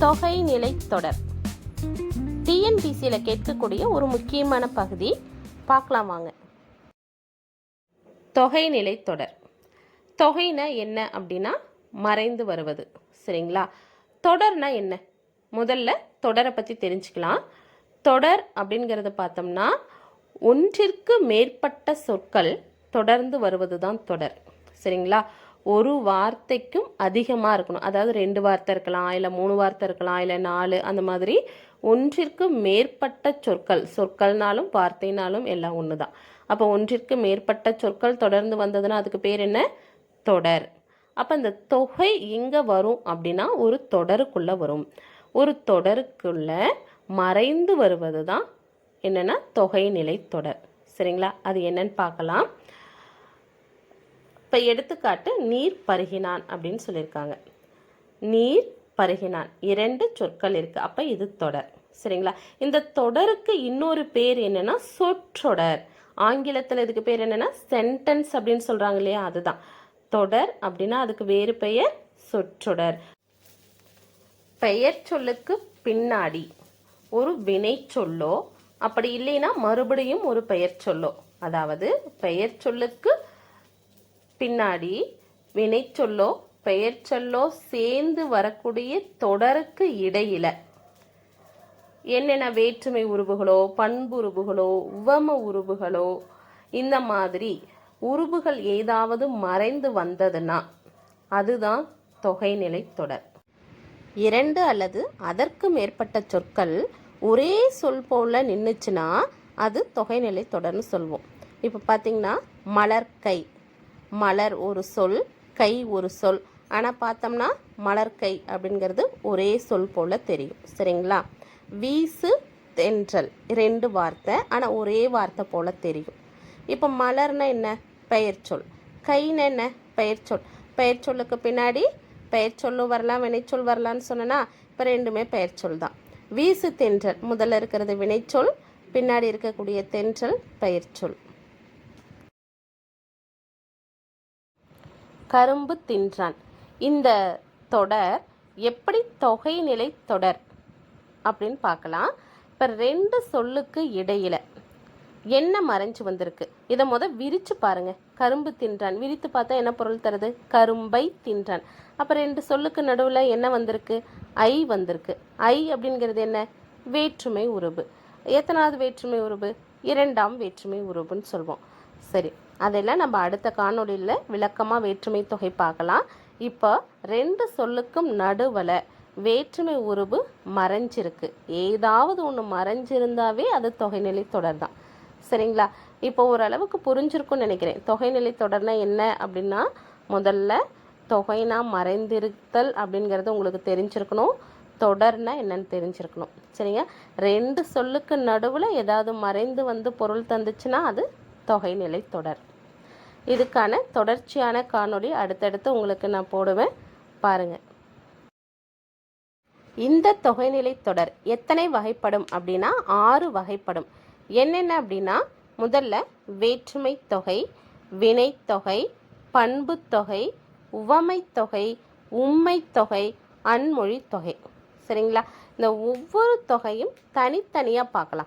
தொகைநிலை தொடர். டிஎன்பிசியில் கேட்கக்கூடிய ஒரு முக்கியமான பகுதி பார்க்கலாம் வாங்க. தொகைநிலை தொடர். தொகைனா என்ன அப்படின்னா மறைந்து வருவது. சரிங்களா? தொடர்னா என்ன? முதல்ல தொடரை பற்றி தெரிஞ்சுக்கலாம். தொடர் அப்படிங்கிறத பார்த்தோம்னா ஒன்றிற்கு மேற்பட்ட சொற்கள் தொடர்ந்து வருவது தான் தொடர். சரிங்களா? ஒரு வார்த்தைக்கும் அதிகமாக இருக்கணும். அதாவது ரெண்டு வார்த்தை இருக்கலாம் இல்லை மூணு வார்த்தை இருக்கலாம் இல்லை நாலு அந்த மாதிரி ஒன்றிற்கு மேற்பட்ட சொற்கள் சொற்கள்னாலும் வார்த்தைனாலும் எல்லாம் ஒன்று தான் அப்போ ஒன்றிற்கு மேற்பட்ட சொற்கள் தொடர்ந்து வந்ததுன்னா அதுக்கு பேர் என்ன? தொடர். அப்போ இந்த தொகை எங்கே வரும் அப்படின்னா ஒரு தொடருக்குள்ளே வரும். ஒரு தொடருக்குள்ள மறைந்து வருவது தான் என்னென்னா தொகை நிலை தொடர். சரிங்களா? அது என்னன்னு பார்க்கலாம். இப்போ எடுத்துக்காட்டு நீர் பருகினான் அப்படின்னு சொல்லியிருக்காங்க. நீர் பருகினான். இரண்டு சொற்கள் இருக்குது அப்போ இது தொடர். சரிங்களா? இந்த தொடருக்கு இன்னொரு பேர் என்னன்னா சொற்றொடர். ஆங்கிலத்தில் இதுக்கு பேர் என்னன்னா சென்டென்ஸ் அப்படின்னு சொல்கிறாங்க இல்லையா? அதுதான். தொடர் அப்படின்னா அதுக்கு வேறு பெயர் சொற்றொடர். பெயர் சொல்லுக்கு பின்னாடி ஒரு வினை சொல்லோ. அப்படி இல்லைன்னா மறுபடியும் ஒரு பெயர் சொல்லோ. அதாவது பெயர் சொல்லுக்கு பின்னாடி வினைச்சொல்லோ பெயர்ச்சொல்லோ சேர்ந்து வரக்கூடிய தொடருக்கு இடையில என்னென்ன வேற்றுமை உருவுகளோ பண்புருவுகளோ உவம உருவுகளோ இந்த மாதிரி உருவுகள் ஏதாவது மறைந்து வந்ததுன்னா அதுதான் தொகைநிலை தொடர். இரண்டு அல்லது அதற்கு மேற்பட்ட சொற்கள் ஒரே சொல் போல நின்றுச்சுன்னா அது தொகைநிலை தொடர்னு சொல்வோம். இப்போ பார்த்தீங்கன்னா மலர்கை மலர் ஒரு சொல் கை ஒரு சொல். ஆனால் பார்த்தோம்னா மலர்கை அப்படிங்கிறது ஒரே சொல் போல் தெரியும். சரிங்களா? வீசு தென்றல். ரெண்டு வார்த்தை ஆனால் ஒரே வார்த்தை போல் தெரியும். இப்போ மலர்னா என்ன? பெயர் சொல். கைன்னு என்ன? பெயர் சொல். பெயர் சொல்லுக்கு பின்னாடி பெயர் சொல்லும் வரலாம் வினைச்சொல் வரலான்னு சொன்னேன்னா இப்போ ரெண்டுமே பெயர் சொல் தான். வீசு தென்றல். முதல்ல இருக்கிறது வினைச்சொல் பின்னாடி இருக்கக்கூடிய தென்றல் பெயர் சொல். கரும்பு தின்றான். இந்த தொடர் எப்படி தொகைநிலை தொடர் அப்படின்னு பார்க்கலாம். இப்போ ரெண்டு சொல்லுக்கு இடையில் என்ன மறைஞ்சு வந்திருக்கு? இதை முத விரித்து பாருங்கள் கரும்பு தின்றான். விரித்து பார்த்தா என்ன பொருள் தருது? கரும்பை தின்றான். அப்போ ரெண்டு சொல்லுக்கு நடுவில் என்ன வந்திருக்கு? ஐ வந்திருக்கு. ஐ அப்படிங்கிறது என்ன? வேற்றுமை உறவு எத்தனாவது வேற்றுமை உறவு இரண்டாம் வேற்றுமை உறவுன்னு சொல்வோம். சரி. அதெல்லாம் நம்ம அடுத்த காணொளியில் விளக்கமாக வேற்றுமை தொகை பார்க்கலாம். இப்போ ரெண்டு சொல்லுக்கும் நடுவில் வேற்றுமை உறவு மறைஞ்சிருக்கு. ஏதாவது ஒன்று மறைஞ்சிருந்தாவே அது தொகைநிலை தொடர் தான் சரிங்களா? இப்போ ஓரளவுக்கு புரிஞ்சிருக்கும்னு நினைக்கிறேன். தொகைநிலை தொடர்னா என்ன அப்படின்னா முதல்ல தொகைனா மறைந்திருத்தல் அப்படிங்கிறது உங்களுக்கு தெரிஞ்சிருக்கணும். தொடர்னா என்னன்னு தெரிஞ்சிருக்கணும். சரிங்க? ரெண்டு சொல்லுக்கு நடுவில் ஏதாவது மறைந்து வந்து பொருள் தந்துச்சுன்னா அது தொகைநிலை தொடர். இதுக்கான தொடர்ச்சியான காணொளி அடுத்தடுத்து உங்களுக்கு நான் போடுவேன். பாருங்கள் இந்த தொகைநிலை தொடர் எத்தனை வகைப்படும் அப்படின்னா ஆறு வகைப்படும். என்னென்ன அப்படின்னா முதல்ல வேற்றுமை தொகை வினைத்தொகை பண்புத்தொகை தொகை உண்மைத்தொகை தொகை தொகை அன்மொழி தொகை. சரிங்களா? இந்த ஒவ்வொரு தொகையும் தனித்தனியாக பார்க்கலாம்.